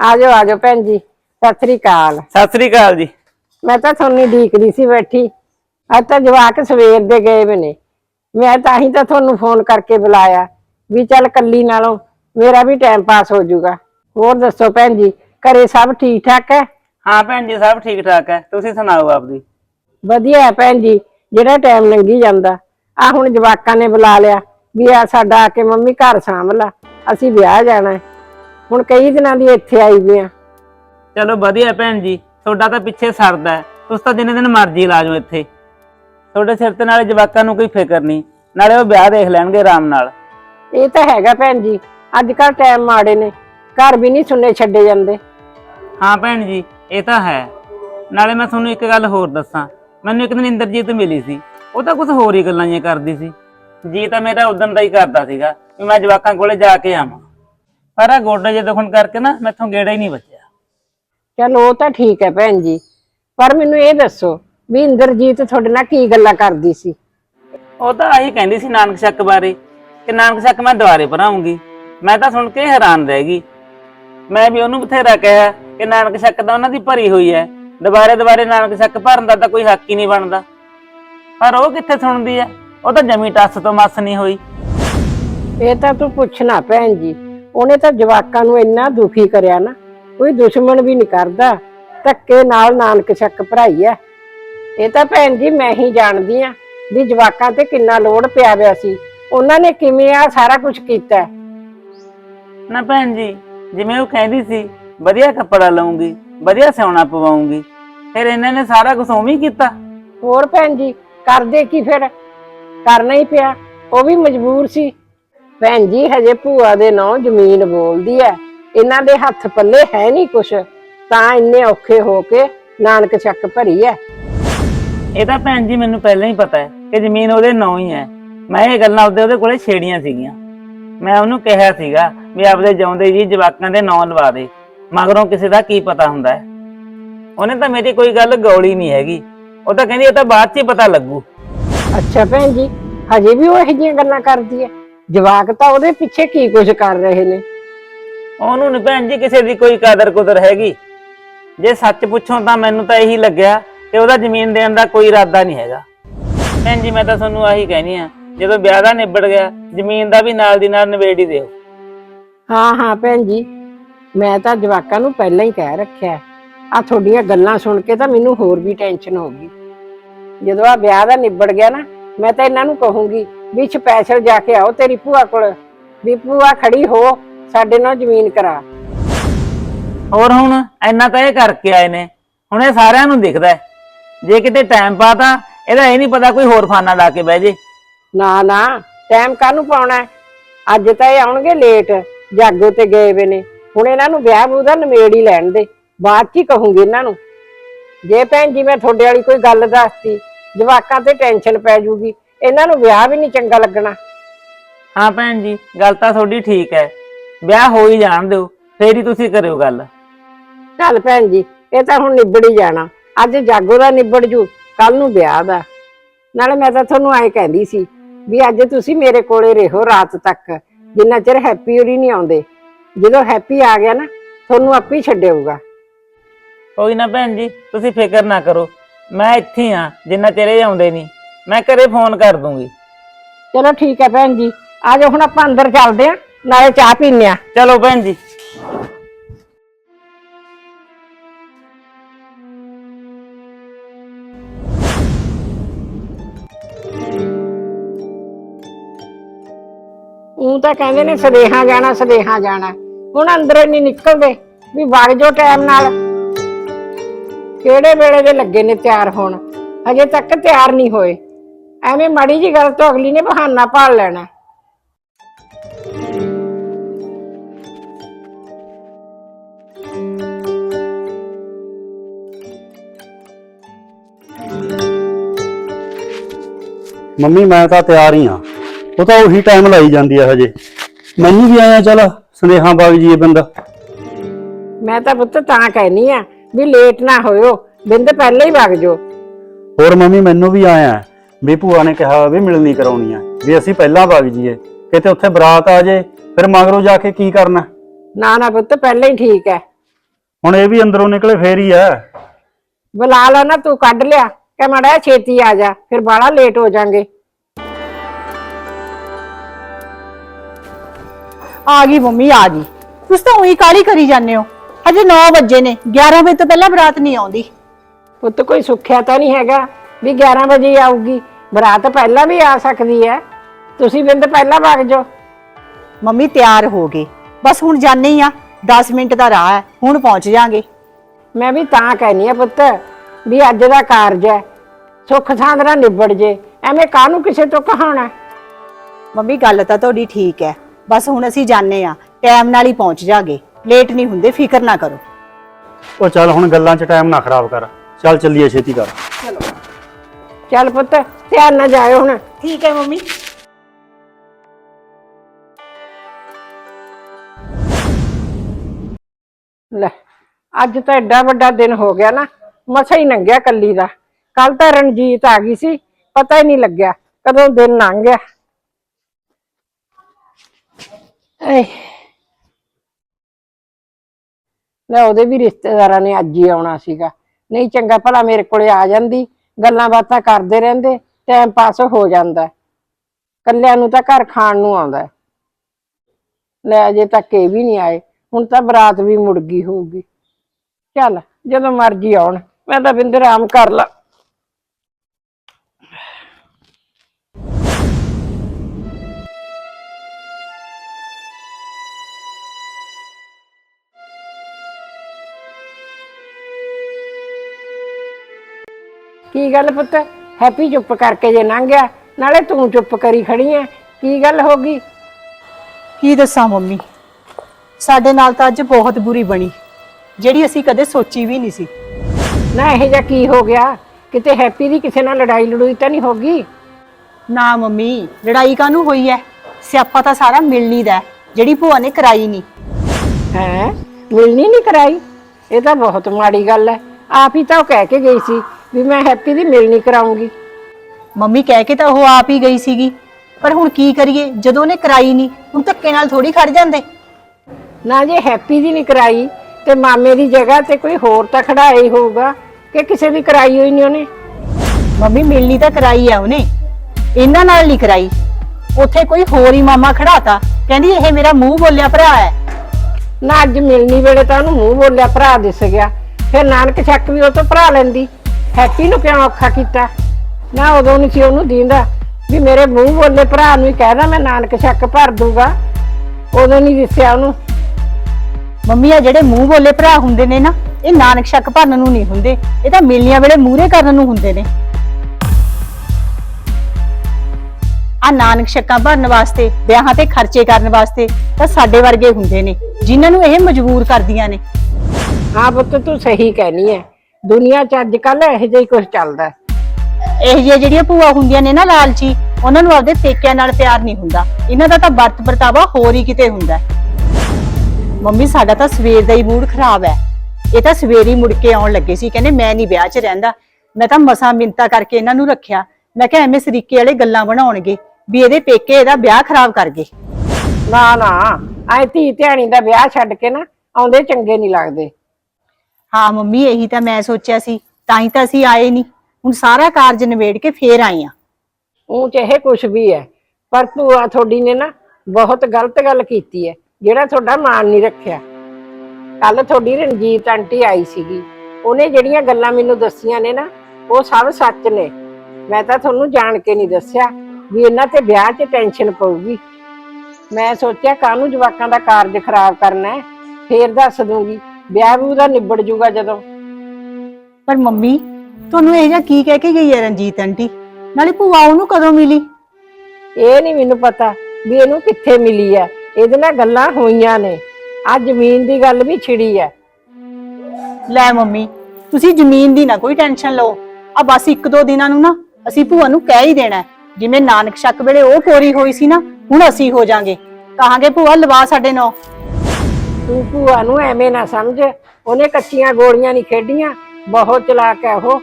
ਆ ਜਾਓ ਆ ਜਾਓ ਭੈਣ ਜੀ। ਸਤਿ ਸ੍ਰੀ ਅਕਾਲ। ਸਤਿ ਸ੍ਰੀ ਅਕਾਲ ਜੀ। ਮੈਂ ਤਾਂ ਤੁਹਾਨੂੰ ਢੀਕਦੀ ਸੀ ਬੈਠੀ। ਅੱਜ ਤਾਂ ਜਵਾਕ ਸਵੇਰ ਦੇ ਗਏ ਵੇ ਨੇ। ਮੈਂ ਤਾਂ ਹੀ ਤਾਂ ਤੁਹਾਨੂੰ ਫੋਨ ਕਰਕੇ ਬੁਲਾਇਆ ਵੀ ਚੱਲ ਕੱਲੀ ਨਾਲੋਂ ਮੇਰਾ ਵੀ ਟਾਈਮ ਪਾਸ ਹੋ ਜਾਊਗਾ। ਹੋਰ ਦੱਸੋ ਭੈਣ ਜੀ ਘਰੇ ਸਭ ਠੀਕ ਠਾਕ ਹੈ? ਹਾਂ ਭੈਣ ਜੀ ਸਭ ਠੀਕ ਠਾਕ ਹੈ। ਤੁਸੀਂ ਸੁਣਾਓ ਆਪਦੀ? ਵਧੀਆ ਹੈ ਭੈਣ ਜੀ ਜਿਹੜਾ ਟਾਈਮ ਲੰਘੀ ਜਾਂਦਾ। ਆ ਹੁਣ ਜਵਾਕਾਂ ਨੇ ਬੁਲਾ ਲਿਆ ਵੀ ਆ ਸਾਡਾ ਆ ਕੇ ਮੰਮੀ ਘਰ ਸਾਂਭ ਲਾ। ਅਸੀਂ ਵਿਆਹ ਜਾਣਾ ਹੈ। ਹੁਣ ਕਈ ਦਿਨਾਂ ਦੀ ਇੱਥੇ ਆਈ ਵੀ ਆ। ਚਲੋ ਵਧੀਆ ਭੈਣ ਜੀ ਤੁਹਾਡਾ ਤਾਂ ਪਿੱਛੇ ਸਰਦਾ ਹੈ। ਤੁਸੀਂ ਤਾਂ ਦਿਨੇ ਦਿਨ ਮਰਜ਼ੀ ਲਾ ਜਾਓ ਇੱਥੇ। ਤੁਹਾਡੇ ਸਿਰ ਤੇ ਨਾਲੇ ਜਵਾਕਾਂ ਨੂੰ ਕੋਈ ਫਿਕਰ ਨਹੀਂ। ਨਾਲੇ ਉਹ ਵਿਆਹ ਦੇਖ ਲੈਣਗੇ ਆਰਾਮ ਨਾਲ। ਇਹ ਤਾਂ ਹੈਗਾ ਭੈਣ ਜੀ ਅੱਜ ਕੱਲ ਟਾਈਮ ਮਾੜੇ ਨੇ। ਘਰ ਵੀ ਨਹੀਂ ਸੁਣਨੇ ਛੱਡੇ ਜਾਂਦੇ। ਹਾਂ ਭੈਣ ਜੀ ਇਹ ਤਾਂ ਹੈ। ਨਾਲੇ ਮੈਂ ਤੁਹਾਨੂੰ ਇੱਕ ਗੱਲ ਹੋਰ ਦੱਸਾਂ। ਮੈਨੂੰ ਇੱਕ ਦਿਨ ਇੰਦਰਜੀਤ ਮਿਲੀ ਸੀ। ਉਹ ਤਾਂ ਕੁਝ ਹੋਰ ਹੀ ਗੱਲਾਂ ਜਿਹੀਆਂ ਕਰਦੀ ਸੀ। ਜੀ ਤਾਂ ਮੇਰਾ ਉਦੋਂ ਦਾ ਹੀ ਕਰਦਾ ਸੀਗਾ ਵੀ ਮੈਂ ਜਵਾਕਾਂ ਕੋਲੇ ਜਾ ਕੇ ਆਵਾਂ। ਆ ਗੋਡੇ ਜੇ ਦੁਖਣ ਕਰਕੇ ਨਾ ਮੈਥੋਂ ਗੇੜਾ ਹੀ ਨਹੀਂ ਬਚਿਆ ਚਲ ਉਹ ਤਾਂ ਠੀਕ ਹੈ ਭੈਣ ਜੀ। ਪਰ ਮੈਨੂੰ ਇਹ ਦੱਸੋ ਵੀ ਇੰਦਰਜੀਤ ਤੁਹਾਡੇ ਨਾਲ ਕੀ ਗੱਲਾਂ ਕਰਦੀ ਸੀ? ਉਹ ਤਾਂ ਆਹੀ ਕਹਿੰਦੀ ਸੀ ਨਾਨਕ ਸ਼ੱਕ ਬਾਰੇ ਕਿ ਨਾਨਕ ਸ਼ੱਕ ਮੈਂ ਦੁਆਰੇ ਭਰਾਉਂਗੀ ਮੈਂ ਤਾਂ ਸੁਣ ਕੇ ਹੈਰਾਨ ਰਹਿ ਗਈ। ਮੈਂ ਵੀ ਉਹਨੂੰ ਬਥੇਰਾ ਕਿਹਾ ਕਿ ਨਾਨਕ ਸ਼ੱਕ ਤਾਂ ਉਹਨਾਂ ਦੀ ਭਰੀ ਹੋਈ ਹੈ। ਦੁਬਾਰੇ ਦੁਬਾਰੇ ਨਾਨਕ ਸ਼ੱਕ ਭਰਨ ਦਾ ਤਾਂ ਕੋਈ ਹੱਕ ਹੀ ਨਹੀਂ ਬਣਦਾ। ਪਰ ਉਹ ਕਿੱਥੇ ਸੁਣਦੀ ਹੈ? ਉਹ ਤਾਂ ਜਮੀ ਟੱਸ ਤੋਂ ਮਸ ਨਹੀਂ ਹੋਈ। ਇਹ ਤਾਂ ਤੂੰ ਪੁੱਛਣਾ ਭੈਣ ਜੀ। ਉਹਨੇ ਤਾਂ ਜਵਾਕਾਂ ਨੂੰ ਇੰਨਾ ਦੁਖੀ ਕਰਿਆ ਨਾ ਕੋਈ ਦੁਸ਼ਮਣ ਵੀ ਨਹੀਂ ਕਰਦਾ। ਧੱਕੇ ਨਾਲ ਨਾਨਕ ਸ਼ੱਕ ਭਰਾਈ ਐ। ਇਹ ਤਾਂ ਭੈਣ ਜੀ ਮੈਂ ਹੀ ਜਾਣਦੀ ਆ ਵੀ ਜਵਾਕਾਂ ਤੇ ਕਿੰਨਾ ਲੋੜ ਪਿਆ ਹੋਇਆ ਸੀ। ਉਹਨਾਂ ਨੇ ਕਿਵੇਂ ਆ ਸਾਰਾ ਕੁਝ ਕੀਤਾ? ਨਾ ਭੈਣ ਜੀ ਜਿਵੇਂ ਉਹ ਕਹਿੰਦੀ ਸੀ ਵਧੀਆ ਕੱਪੜਾ ਲਵਾਂਗੀ ਵਧੀਆ ਸਿਉਣਾ ਪਵਾਉਂਗੀ ਫਿਰ ਇਹਨਾਂ ਨੇ ਸਾਰਾ ਕੁਝ ਉਵੇਂ ਹੀ ਕੀਤਾ। ਹੋਰ ਭੈਣ ਜੀ ਕਰਦੇ ਕੀ ਫਿਰ? ਕਰਨਾ ਹੀ ਪਿਆ। ਉਹ ਵੀ ਮਜਬੂਰ ਸੀ। ਭੈਣ ਜੀ ਹਜੇ ਭੂਆ ਦੇ ਨਾਂ ਜ਼ਮੀਨ ਬੋਲਦੀ ਐ। ਇਹਨਾਂ ਦੇ ਹੱਥ ਪੱਲੇ ਹੈ ਨਹੀਂ ਕੁਛ ਤਾਂ ਇੰਨੇ ਔਖੇ ਹੋ ਕੇ ਨਾਨਕ ਚੱਕ ਭਰੀ ਐ। ਇਹ ਤਾਂ ਭੈਣ ਜੀ ਮੈਨੂੰ ਪਹਿਲਾਂ ਹੀ ਪਤਾ ਹੈ ਕਿ ਜ਼ਮੀਨ ਉਹਦੇ ਨਾਂ ਹੀ ਹੈ ਮੈਂ ਇਹ ਗੱਲਾਂ ਉਹਦੇ ਉਹਦੇ ਕੋਲੇ ਛੇੜੀਆਂ ਸੀਗੀਆਂ। ਮੈਂ ਉਹਨੂੰ ਕਿਹਾ ਸੀਗਾ ਵੀ ਆਪਦੇ ਜਿਉਂਦੇ ਜੀ ਜਵਾਕਾਂ ਦੇ ਨਾਂ ਲਵਾ ਦੇ ਮਗਰੋਂ ਕਿਸੇ ਦਾ ਕੀ ਪਤਾ ਹੁੰਦਾ ਹੈ ਉਹਨੇ ਤਾਂ ਮੇਰੀ ਕੋਈ ਗੱਲ ਗੌਲੀ ਨਹੀਂ ਹੈਗੀ। ਉਹ ਤਾਂ ਕਹਿੰਦੀ ਉਹ ਤਾਂ ਬਾਅਦ ਚ ਹੀ ਪਤਾ ਲੱਗੂ। ਅੱਛਾ ਭੈਣ ਜੀ ਹਜੇ ਵੀ ਉਹ ਇਹੋ ਜਿਹੀਆਂ ਗੱਲਾਂ ਕਰਦੀ ਐ? ਜਵਾਕ ਤਾਂ ਉਹਦੇ ਪਿੱਛੇ ਕੀ ਕੁਝ ਕਰ ਰਹੇ ਨੇ? ਉਹਨੂੰ ਨੀ ਭੈਣ ਜੀ ਕਿਸੇ ਦੀ ਕੋਈ ਕਦਰ ਕੁਦਰ ਹੈਗੀ। ਜੇ ਸੱਚ ਪੁੱਛੋ ਤਾਂ ਮੈਨੂੰ ਤਾਂ ਇਹੀ ਲੱਗਿਆ ਕਿ ਉਹਦਾ ਜ਼ਮੀਨ ਦੇਣ ਦਾ ਕੋਈ ਇਰਾਦਾ ਨਹੀਂ ਹੈਗਾ। ਭੈਣ ਜੀ ਮੈਂ ਤਾਂ ਤੁਹਾਨੂੰ ਆਹੀ ਕਹਿਣੀ ਆ ਜਦੋਂ ਵਿਆਹ ਦਾ ਨਿਬੜ ਗਿਆ ਜ਼ਮੀਨ ਦਾ ਵੀ ਨਾਲ ਦੀ ਨਾਲ ਨਿਬੇੜ ਹੀ ਦਿਓ। ਹਾਂ ਹਾਂ ਭੈਣ ਜੀ ਮੈਂ ਤਾਂ ਜਵਾਕਾਂ ਨੂੰ ਪਹਿਲਾਂ ਹੀ ਕਹਿ ਰੱਖਿਆ ਆ ਤੁਹਾਡੀਆਂ ਗੱਲਾਂ ਸੁਣ ਕੇ ਤਾਂ ਮੈਨੂੰ ਹੋਰ ਵੀ ਟੈਨਸ਼ਨ ਹੋ ਗਈ। ਜਦੋਂ ਆ ਵਿਆਹ ਦਾ ਨਿਬੜ ਗਿਆ ਨਾ ਮੈਂ ਤਾਂ ਇਹਨਾਂ ਨੂੰ ਕਹੂੰਗੀ ਵੀ ਸਪੈਸ਼ਲ ਜਾ ਕੇ ਆਓ ਤੇਰੀ ਭੂਆ ਕੋਲ। ਵੀ ਭੂਆ ਖੜੀ ਹੋ ਸਾਡੇ ਨਾਲ ਜ਼ਮੀਨ ਕਰਾ। ਹੋਰ ਹੁਣ ਇੰਨਾ ਤਾਂ ਇਹ ਕਰਕੇ ਆਏ ਨੇ ਹੁਣ ਇਹ ਸਾਰਿਆਂ ਨੂੰ ਦਿਖਦਾ ਹੈ। ਜੇ ਕਿਤੇ ਟਾਈਮ ਪਾਤਾ ਇਹਦਾ ਇਹ ਨਹੀਂ ਪਤਾ ਕੋਈ ਹੋਰ ਫਾਨਾ ਲਾ ਕੇ ਬਹਿ ਜੇ। ਨਾ ਨਾ ਟਾਈਮ ਕਾਹਨੂੰ ਪਾਉਣਾ ਹੈ? ਅੱਜ ਤਾਂ ਇਹ ਆਉਣਗੇ ਲੇਟ ਜਾਗੋ ਤੇ ਗਏ ਵੇ ਨੇ। ਹੁਣ ਇਹਨਾਂ ਨੂੰ ਵਿਆਹ ਬੂ ਦਾ ਨਮੇੜ ਹੀ ਲੈਣ ਦੇ ਬਾਅਦ ਚ ਹੀ ਕਹੂੰਗੀ ਇਹਨਾਂ ਨੂੰ। ਜੇ ਭੈਣ ਜੀ ਮੈਂ ਤੁਹਾਡੇ ਵਾਲੀ ਕੋਈ ਗੱਲ ਦੱਸਤੀ ਜਵਾਕਾਂ ਤੇ ਟੈਨਸ਼ਨ ਪੈ ਜੂਗੀ। ਇਹਨਾਂ ਨੂੰ ਵਿਆਹ ਵੀ ਨਹੀਂ ਚੰਗਾ ਲੱਗਣਾ। ਹਾਂ ਭੈਣ ਜੀ ਗੱਲ ਤਾਂ ਤੁਹਾਡੀ ਠੀਕ ਹੈ। ਵਿਆਹ ਹੋ ਹੀ ਜਾਣ ਦਿਓ ਫੇਰ ਹੀ ਤੁਸੀਂ ਕਰਿਓ ਗੱਲ। ਚੱਲ ਭੈਣ ਜੀ ਇਹ ਤਾਂ ਹੁਣ ਨਿਬੜ ਹੀ ਜਾਣਾ। ਅੱਜ ਜਾਗੋ ਦਾ ਨਿਬੜ ਜੂ ਕੱਲ ਨੂੰ ਵਿਆਹ ਦਾ। ਨਾਲੇ ਮੈਂ ਤਾਂ ਤੁਹਾਨੂੰ ਐਂ ਕਹਿੰਦੀ ਸੀ ਵੀ ਅੱਜ ਤੁਸੀਂ ਮੇਰੇ ਕੋਲੇ ਰਹੋ ਰਾਤ ਤੱਕ ਜਿੰਨਾ ਚਿਰ ਹੈਪੀ ਹੋਰੀ ਨਹੀਂ ਆਉਂਦੇ। ਜਦੋਂ ਹੈਪੀ ਆ ਗਿਆ ਨਾ ਤੁਹਾਨੂੰ ਆਪੇ ਹੀ ਛੱਡੇਊਗਾ ਕੋਈ ਨਾ ਭੈਣ ਜੀ ਤੁਸੀਂ ਫਿਕਰ ਨਾ ਕਰੋ। ਮੈਂ ਇੱਥੇ ਆ ਜਿੰਨਾ ਚਿਰ ਇਹ ਆਉਂਦੇ ਨਹੀਂ। ਮੈਂ ਘਰੇ ਫੋਨ ਕਰ ਦੂੰਗੀ। ਚਲੋ ਠੀਕ ਹੈ ਭੈਣ ਜੀ। ਆ ਜਾਓ ਹੁਣ ਆਪਾਂ ਅੰਦਰ ਚੱਲਦੇ ਆਂ ਨਾਲੇ ਚਾਹ ਪੀਨੇ ਆ ਚਲੋ ਭੈਣ ਜੀ। ਉਹ ਤਾਂ ਕਹਿੰਦੇ ਨੇ ਸਦੇਹਾ ਜਾਣਾ ਸਦੇਹਾ ਜਾਣਾ। ਹੁਣ ਅੰਦਰੋਂ ਨਹੀਂ ਨਿਕਲਦੇ ਵੀ ਵਗ ਜੋ ਟਾਈਮ ਨਾਲ। ਕਿਹੜੇ ਵੇਲੇ ਦੇ ਲੱਗੇ ਨੇ ਤਿਆਰ ਹੋਣ? ਹਜੇ ਤੱਕ ਤਿਆਰ ਨਹੀਂ ਹੋਏ। ਐਵੇਂ ਮਾੜੀ ਜੀ ਗੱਲ ਤੋਂ ਅਗਲੀ ਨੇ ਬਹਾਨਾ ਭਾਲ ਲੈਣਾ। ਮੰਮੀ ਮੈਂ ਤਾਂ ਤਿਆਰ ਹੀ ਆ ਉਹ ਤਾਂ ਉਹੀ ਟਾਈਮ ਲਾਈ ਜਾਂਦੀ ਆ ਹਜੇ। ਮੈਨੂੰ ਵੀ ਆਇਆ ਚੱਲ ਸੰਦੇਹਾਂ ਬਾਗ ਜੀ ਇਹ ਬੰਦਾ। ਮੈਂ ਤਾਂ ਪੁੱਤ ਤਾਂ ਕਹਿਨੀ ਆ ਵੀ ਲੇਟ ਨਾ ਹੋਇਓ ਬਿੰਦ ਪਹਿਲਾਂ ਹੀ ਵਗ ਜੋ ਹੋਰ ਮੰਮੀ ਮੈਨੂੰ ਵੀ ਆਇਆ। ਵੀ ਭੂਆ ਨੇ ਕਿਹਾ ਵੀ ਮਿਲਣੀ ਕਰਾਉਣੀ ਆ ਵੀ ਅਸੀਂ ਪਹਿਲਾਂ ਵਗ ਜੀਏ ਕਿਤੇ ਉੱਥੇ ਬਰਾਤ ਆ ਜੇ ਫਿਰ ਮਗਰੋਂ ਜਾ ਕੇ ਕੀ ਕਰਨਾ? ਨਾ ਨਾ ਪੁੱਤ ਪਹਿਲਾਂ ਹੀ ਠੀਕ ਹੈ ਹੁਣ ਇਹ ਵੀ ਅੰਦਰੋਂ ਨਿਕਲੇ ਫੇਰ ਹੀ ਆ। ਬੁਲਾ ਲਾ ਨਾ ਤੂੰ ਕੱਢ ਲਿਆ ਕਿ ਮੜਾ ਛੇਤੀ ਆ ਜਾ ਫਿਰ ਬਾਹਲਾ ਲੇਟ ਹੋ ਜਾਾਂਗੇ। ਆ ਗਈ ਮੰਮੀ ਆ ਗਈ। ਤੁਸੀਂ ਤਾਂ ਉਹੀ ਕਾਲੀ ਕਰੀ ਜਾਂਦੇ ਹੋ? ਹਜੇ 9 ਵਜੇ ਨੇ 11 ਵਜੇ ਤੋਂ ਪਹਿਲਾਂ ਬਰਾਤ ਨਹੀਂ ਆਉਂਦੀ। ਪੁੱਤ ਕੋਈ ਸੁੱਖਿਆ ਤਾਂ ਨਹੀਂ ਹੈਗਾ ਵੀ 11 ਵਜੇ ਆਊਗੀ। ਬਰਾਤ ਪਹਿਲਾਂ ਵੀ ਆ ਸਕਦੀ ਹੈ। ਤੁਸੀਂ ਬਿੰਦ ਪਹਿਲਾਂ ਵਗ ਜਾਓ। ਮੰਮੀ ਤਿਆਰ ਹੋ ਗਏ। ਬਸ ਹੁਣ ਜਾਣੇ ਹੀ ਆ। 10 ਮਿੰਟ ਦਾ ਰਾਹ ਹੈ। ਹੁਣ ਪਹੁੰਚ ਜਾਾਂਗੇ। ਮੈਂ ਵੀ ਤਾਂ ਕਹਿਨੀ ਆ ਪੁੱਤ ਵੀ ਅੱਜ ਦਾ ਕਾਰਜ ਹੈ। ਸੁੱਖ ਸਾਂਦਰਾ ਨਿਬੜ ਜੇ। ਐਵੇਂ ਕਾਹਨੂੰ ਕਿਸੇ ਤੋਂ ਕਹਾਣਾ ਮੰਮੀ ਗੱਲ ਤਾਂ ਤੁਹਾਡੀ ਠੀਕ ਹੈ। ਬਸ ਹੁਣ ਅਸੀਂ ਜਾਣੇ ਆ। ਟਾਈਮ ਨਾਲ ਹੀ ਪਹੁੰਚ ਜਾਗੇ। ਲੇਟ ਨਹੀਂ ਹੁੰਦੇ ਫਿਕਰ ਨਾ ਕਰੋ। ਉਹ ਚੱਲ ਹੁਣ ਗੱਲਾਂ 'ਚ ਟਾਈਮ ਨਾ ਖਰਾਬ ਕਰ। ਚੱਲ ਚੱਲੀਏ ਛੇਤੀ ਕਰ। ਚੱਲ। ਪੁੱਤ ਧਿਆਨ ਨਾਲ ਜਾਇਓ ਹੁਣ। ਠੀਕ ਹੈ ਮੰਮੀ। ਲੈ ਅੱਜ ਤਾਂ ਐਡਾ ਵੱਡਾ ਦਿਨ ਹੋ ਗਿਆ ਨਾ ਮਸਾ ਹੀ ਲੰਘਿਆ ਕੱਲੀ ਦਾ। ਕੱਲ ਤਾਂ ਰਣਜੀਤ ਆ ਗਈ ਸੀ ਪਤਾ ਹੀ ਨਹੀਂ ਲੱਗਿਆ ਕਦੋਂ ਦਿਨ ਲੰਘ ਗਿਆ। ਏ ਲੈ ਉਹਦੇ ਵੀ ਰਿਸ਼ਤੇਦਾਰਾਂ ਨੇ ਅੱਜ ਹੀ ਆਉਣਾ ਸੀਗਾ। ਨਹੀਂ ਚੰਗਾ ਭਲਾ ਮੇਰੇ ਕੋਲੇ ਆ ਜਾਂਦੀ। ਗੱਲਾਂ ਬਾਤਾਂ ਕਰਦੇ ਰਹਿੰਦੇ ਟਾਈਮ ਪਾਸ ਹੋ ਜਾਂਦਾ ਕੱਲਿਆਂ ਨੂੰ ਤਾਂ ਘਰ ਖਾਣ ਨੂੰ ਆਉਂਦਾ ਲੈ ਅਜੇ ਤੱਕ ਇਹ ਵੀ ਨਹੀਂ ਆਏ, ਹੁਣ ਤਾਂ ਬਰਾਤ ਵੀ ਮੁੜ ਗਈ ਹੋਊਗੀ। ਚੱਲ, ਜਦੋਂ ਮਰਜ਼ੀ ਆਉਣ, ਮੈਂ ਤਾਂ ਬਿੰਦ ਆਰਾਮ ਕਰ ਲਾ। ਕੀ ਗੱਲ ਪੁੱਤ? ਹੈਪੀ ਚੁੱਪ ਕਰਕੇ ਜੇ ਲੰਘ ਗਿਆ ਨਾਲੇ ਤੂੰ ਚੁੱਪ ਕਰੀ ਖੜੀ ਐ। ਕੀ ਗੱਲ ਹੋ ਗਈ? ਕੀ ਦੱਸਾਂ ਮੰਮੀ? ਸਾਡੇ ਨਾਲ ਤਾਂ ਅੱਜ ਬਹੁਤ ਬੁਰੀ ਬਣੀ ਜਿਹੜੀ ਅਸੀਂ ਕਦੇ ਸੋਚੀ ਵੀ ਨਹੀਂ ਸੀ। ਨਾ ਇਹ ਜਿਹਾ ਕੀ ਹੋ ਗਿਆ? ਕਿਤੇ ਹੈਪੀ ਦੀ ਕਿਸੇ ਨਾਲ ਲੜਾਈ ਲੜੂਈ ਤਾਂ ਨਹੀਂ ਹੋ ਗਈ? ਨਾ ਮੰਮੀ ਲੜਾਈ ਕਾਹਨੂੰ ਹੋਈ ਐ? ਸਿਆਪਾ ਤਾਂ ਸਾਰਾ ਮਿਲਣੀ ਦਾ ਹੈ, ਜਿਹੜੀ ਭੂਆ ਨੇ ਕਰਾਈ ਨਹੀਂ। ਹੈ? ਮਿਲਣੀ ਨਹੀਂ ਕਰਾਈ? ਇਹ ਤਾਂ ਬਹੁਤ ਮਾੜੀ ਗੱਲ ਹੈ ਆਪ ਹੀ ਤਾਂ ਉਹ ਕਹਿ ਕੇ ਗਈ ਸੀ ਵੀ ਮੈਂ ਹੈਪੀ ਦੀ ਮਿਲਣੀ ਕਰਾਉਂਗੀ। ਮੰਮੀ ਕਹਿ ਕੇ ਤਾਂ ਉਹ ਆਪ ਹੀ ਗਈ ਸੀਗੀ। ਪਰ ਹੁਣ ਕੀ ਕਰੀਏ? ਜਦੋਂ ਉਹਨੇ ਕਰਾਈ ਨਹੀਂ ਹੁਣ ਧੱਕੇ ਨਾਲ ਥੋੜੀ ਖੜ ਜਾਂਦੇ। ਨਾ ਜੇ ਹੈਪੀ ਦੀ ਨਹੀਂ ਕਰਾਈ ਤੇ ਮਾਮੇ ਦੀ ਜਗ੍ਹਾ ਤੇ ਕੋਈ ਹੋਰ ਤਾਂ ਖੜਾਇਆ ਹੀ ਹੋਊਗਾ ਕਿ ਕਿਸੇ ਦੀ ਕਰਾਈ ਹੋਈ ਨਹੀਂ ਉਹਨੇ? ਮੰਮੀ ਮਿਲਣੀ ਤਾਂ ਕਰਾਈ ਐ ਉਹਨੇ। ਇਹਨਾਂ ਨਾਲ ਨਹੀਂ ਕਰਾਈ। ਉੱਥੇ ਕੋਈ ਹੋਰ ਹੀ ਮਾਮਾ ਖੜਾਤਾ। ਕਹਿੰਦੀ ਇਹ ਮੇਰਾ ਮੂੰਹ ਬੋਲਿਆ ਭਰਾ ਹੈ। ਨਾ ਅੱਜ ਮਿਲਣੀ ਵੇਲੇ ਤਾਂ ਉਹਨੂੰ ਮੂੰਹ ਬੋਲਿਆ ਭਰਾ ਦਿਸ ਗਿਆ। ਫਿਰ ਨਾਨਕ ਚੱਕ ਵੀ ਉਹ ਤੋਂ ਭਰਾ ਲੈਂਦੀ। ਹੈਪੀ ਨੂੰ ਕਿਉਂ ਔਖਾ ਕੀਤਾ? ਨਾ ਉਦੋਂ ਨਹੀਂ ਸੀ ਉਹਨੂੰ ਦੀਂਦਾ। ਵੀ ਮੇਰੇ ਮੂੰਹ ਬੋਲੇ ਭਰਾ ਨੂੰ ਹੀ ਕਹਿਦਾ ਮੈਂ ਨਾਨਕ ਚੱਕ ਭਰ ਦੂੰਗਾ। ਉਦੋਂ ਨਹੀਂ ਦਿਸਿਆ ਉਹਨੂੰ। ਮੰਮੀ ਆ ਜਿਹੜੇ ਮੂੰਹ ਬੋਲੇ ਭਰਾ ਹੁੰਦੇ ਨੇ ਨਾ ਇਹ ਨਾਨਕ ਸ਼ੱਕ ਭਰਨ ਨੂੰ ਨਹੀਂ ਹੁੰਦੇ। ਇਹ ਤਾਂ ਮਿਲਨੀਆਂ ਵੇਲੇ ਮੂਹਰੇ ਕਰਨ ਨੂੰ ਹੁੰਦੇ ਨੇ। ਆ ਨਾਨਕ ਸ਼ੱਕਾਂ ਭਰਨ ਵਾਸਤੇ ਵਿਆਹਾਂ ਤੇ ਖਰਚੇ ਕਰਨ ਵਾਸਤੇ ਤਾਂ ਸਾਡੇ ਵਰਗੇ ਹੁੰਦੇ ਨੇ ਜਿਨ੍ਹਾਂ ਨੂੰ ਇਹ ਮਜਬੂਰ ਕਰਦੀਆਂ ਨੇ। ਹਾਂ ਪੁੱਤ ਤੂੰ ਸਹੀ ਕਹਿਨੀ ਹੈ ਦੁਨੀਆ 'ਚ ਅੱਜ ਕੱਲ ਇਹੋ ਜਿਹਾ ਹੀ ਕੁਝ ਚੱਲਦਾ ਹੈ। ਇਹ ਜਿਹੀਆਂ ਜਿਹੜੀਆਂ ਭੂਆ ਹੁੰਦੀਆਂ ਨੇ ਨਾ ਲਾਲਚੀ ਉਹਨਾਂ ਨੂੰ ਆਪਦੇ ਪੇਕਿਆਂ ਨਾਲ ਪਿਆਰ ਨਹੀਂ ਹੁੰਦਾ। ਇਹਨਾਂ ਦਾ ਤਾਂ ਵਰਤ ਵਰਤਾਵਾ ਹੋਰ ਹੀ ਕਿਤੇ ਹੁੰਦਾ ਹੈ। ਮੰਮੀ ਸਾਡਾ ਤਾਂ ਸਵੇਰ ਦਾ ਹੀ ਮੂਡ ਖਰਾਬ ਹੈ। ਇਹ ਤਾਂ ਸਵੇਰੇ ਮੁੜ ਕੇ ਆਉਣ ਲੱਗੇ ਸੀ ਕਹਿੰਦੇ ਮੈਂ ਨਹੀਂ ਵਿਆਹ 'ਚ ਰਹਿੰਦਾ। ਮੈਂ ਤਾਂ ਮਸਾਂ ਮਿੰਤਾ ਕਰਕੇ ਇਹਨਾਂ ਨੂੰ ਰੱਖਿਆ। ਮੈਂ ਕਿਹਾ ਐਵੇਂ ਸਰੀਕੇ ਵਾਲੇ ਗੱਲਾਂ ਬਣਾਉਣਗੇ ਵੀ ਇਹਦੇ ਪੇਕੇ ਇਹਦਾ ਵਿਆਹ ਖਰਾਬ ਕਰ ਗਏ। ਨਾ ਨਾ ਐ ਧੀ ਧਿਆਣੀ ਦਾ ਵਿਆਹ ਛੱਡ ਕੇ ਨਾ ਆਉਂਦੇ ਚੰਗੇ ਨਹੀਂ ਲੱਗਦੇ। ਹਾਂ ਮੰਮੀ, ਇਹੀ ਤਾਂ ਮੈਂ ਸੋਚਿਆ ਸੀ, ਤਾਂ ਹੀ ਤਾਂ ਅਸੀਂ ਆਏ ਨਹੀਂ ਹੁਣ ਸਾਰਾ ਕਾਰਜ ਨਿਬੇੜ ਕੇ ਫੇਰ ਆਏ ਆ। ਉਹ ਚਾਹੇ ਕੁਛ ਵੀ ਹੈ, ਪਰ ਭੂਆ ਤੁਹਾਡੀ ਨੇ ਨਾ ਬਹੁਤ ਗਲਤ ਗੱਲ ਕੀਤੀ ਹੈ, ਜਿਹੜਾ ਤੁਹਾਡਾ ਮਾਣ ਨਹੀਂ ਰੱਖਿਆ। ਕੱਲ ਤੁਹਾਡੀ ਰਣਜੀਤ ਆਂਟੀ ਆਈ ਸੀਗੀ, ਉਹਨੇ ਜਿਹੜੀਆਂ ਗੱਲਾਂ ਮੈਨੂੰ ਦੱਸੀਆਂ ਨੇ ਨਾ, ਉਹ ਸਭ ਸੱਚ ਨੇ। ਮੈਂ ਤਾਂ ਤੁਹਾਨੂੰ ਜਾਣ ਕੇ ਨਹੀਂ ਦੱਸਿਆ ਵੀ ਇਹਨਾਂ ਤੇ ਵਿਆਹ 'ਚ ਟੈਨਸ਼ਨ ਪਊਗੀ। ਮੈਂ ਸੋਚਿਆ ਕਾਹਨੂੰ ਜਵਾਕਾਂ ਦਾ ਕਾਰਜ ਖਰਾਬ ਕਰਨਾ ਹੈ, ਫੇਰ ਦੱਸ ਦੂੰਗੀ। ਵਿਆਹ ਵੀ ਉਹਦਾ ਨਿਬੜ ਜੂਗਾ ਜਦੋਂ। ਪਰ ਮੰਮੀ ਤੁਹਾਨੂੰ ਇਹ ਜਿਹਾ ਕੀ ਕਹਿ ਕੇ ਗਈ ਹੈ ਰਣਜੀਤ ਆਂਟੀ? ਨਾਲੇ ਭੂਆ ਉਹਨੂੰ ਕਦੋਂ ਮਿਲੀ? ਇਹ ਨਹੀਂ ਮੈਨੂੰ ਪਤਾ ਵੀ ਇਹਨੂੰ ਕਿੱਥੇ ਮਿਲੀ ਹੈ। ਇਹਦੇ ਨਾਲ ਗੱਲਾਂ ਹੋਈਆਂ ਨੇ। ਆ ਜ਼ਮੀਨ ਦੀ ਗੱਲ ਵੀ ਛਿੜੀ ਹੈ। ਲੈ ਮੰਮੀ ਤੁਸੀਂ ਜ਼ਮੀਨ ਦੀ ਨਾ ਕੋਈ ਟੈਨਸ਼ਨ ਲਓ। ਆ ਬਸ ਇੱਕ ਦੋ ਦਿਨਾਂ ਨੂੰ ਨਾ ਅਸੀਂ ਭੂਆ ਨੂੰ ਕਹਿ ਹੀ ਦੇਣਾ ਹੈ। ਜਿਵੇਂ ਨਾਨਕ ਸ਼ੱਕ ਵੇਲੇ ਉਹ ਪੂਰੀ ਹੋਈ ਸੀ ਨਾ ਹੁਣ ਅਸੀਂ ਹੋ ਜਾਾਂਗੇ। ਕਹਾਂਗੇ ਭੂਆ ਲਵਾ ਸਾਡੇ ਨੌ। ਤੂੰ ਭੂਆ ਨੂੰ ਐਵੇਂ ਨਾ ਸਮਝ ਉਹਨੇ ਕੱਚੀਆਂ ਗੋਲੀਆਂ ਨਹੀਂ ਖੇਡੀਆਂ ਬਹੁਤ ਚਲਾਕ ਹੈ ਉਹ।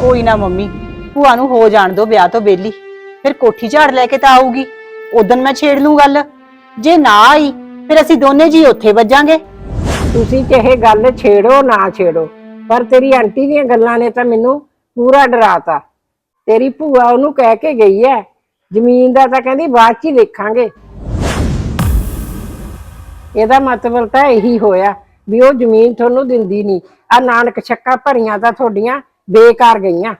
ਕੋਈ ਨਾ ਮੰਮੀ ਭੂਆ ਨੂੰ ਹੋ ਜਾਣ ਦਿਓ ਵਿਆਹ ਤੋਂ ਬੇਲੀ ਫਿਰ ਕੋਠੀ ਝਾੜ ਲੈ ਕੇ ਤਾਂ ਆਊਗੀ ਉਦੋਂ ਮੈਂ ਛੇੜ ਲੂੰ ਗੱਲ। ਜੇ ਨਾ ਆਈ ਫਿਰ ਅਸੀਂ ਦੋਨੇ ਜੀ ਉੱਥੇ ਵੱਜਾਂਗੇ। ਤੁਸੀਂ ਚਾਹੇ ਗੱਲ ਛੇੜੋ ਨਾ ਛੇੜੋ ਪਰ ਤੇਰੀ ਆਂਟੀ ਦੀਆਂ ਗੱਲਾਂ ਨੇ ਤਾਂ ਮੈਨੂੰ ਪੂਰਾ ਡਰਾਤਾ। ਤੇਰੀ ਭੂਆ ਉਹਨੂੰ ਕਹਿ ਕੇ ਗਈ ਹੈ ਜ਼ਮੀਨ ਦਾ ਤਾਂ ਕਹਿੰਦੀ ਬਾਅਦ ਚ ਹੀ ਦੇਖਾਂਗੇ। ਇਹਦਾ ਮਤਲਬ ਤਾਂ ਇਹੀ ਹੋਇਆ ਵੀ ਉਹ ਜ਼ਮੀਨ ਤੁਹਾਨੂੰ ਦਿੰਦੀ ਨਹੀਂ। ਆ ਨਾਨਕ ਛੱਕਾ ਭਰੀਆਂ ਤਾਂ ਤੁਹਾਡੀਆਂ ਬੇਕਾਰ ਗਈਆਂ।